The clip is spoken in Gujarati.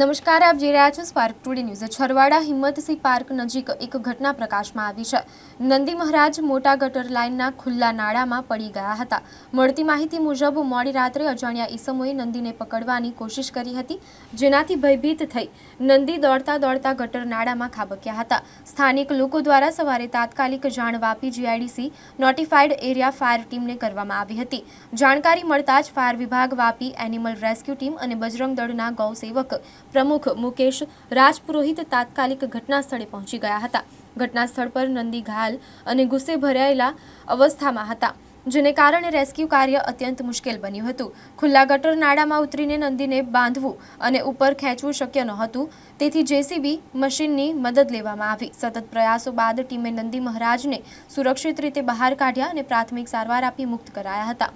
નમસ્કાર, આપ જોઈ રહ્યા છો spark today news Chharwada Himmatsinh park નજીક એક ઘટના પ્રકાશમાં આવી છે. નંદી મહારાજ મોટા ગટર લાઇનના ખુલ્લા નાળામાં પડી ગયા હતા. મળતી માહિતી મુજબ મોડી રાત્રે અજાણ્યા ઈસમોએ નંદીને પકડવાની કોશિશ કરી હતી, જેનાથી ભયભીત થઈ નંદી દોડતા દોડતા ગટર નાળામાં ખાબક્યા હતા. સ્થાનિક લોકો દ્વારા સવારે તાત્કાલિક જાણ Vapi GIDC notified area fire ટીમને કરવામાં આવી હતી. જાણકારી મળતા જ ફાયર વિભાગ વાપી એનિમલ રેસ્ક્યુ ટીમ અને બજરંગ દળના ગૌસેવક પ્રમુખ મુકેશ રાજપુરોહિત તાત્કાલિક ઘટના સ્થળે પહોંચી ગયા હતા. ઘટના સ્થળ પર નંદી ઘાયલ અને ગુસ્સે ભરાયેલા અવસ્થામાં હતા, જેને કારણે રેસ્ક્યુ કાર્ય અત્યંત મુશ્કેલ બન્યું હતું. ખુલ્લા ગટર નાળામાં ઉતરીને નંદીને બાંધવું અને ઉપર ખેંચવું શક્ય નહોતું. તેથી જેસીબી મશીનની મદદ લેવામાં આવી. સતત પ્રયાસો બાદ ટીમે નંદી મહારાજને સુરક્ષિત રીતે બહાર કાઢ્યા અને પ્રાથમિક સારવાર આપી મુક્ત કરાયા હતા.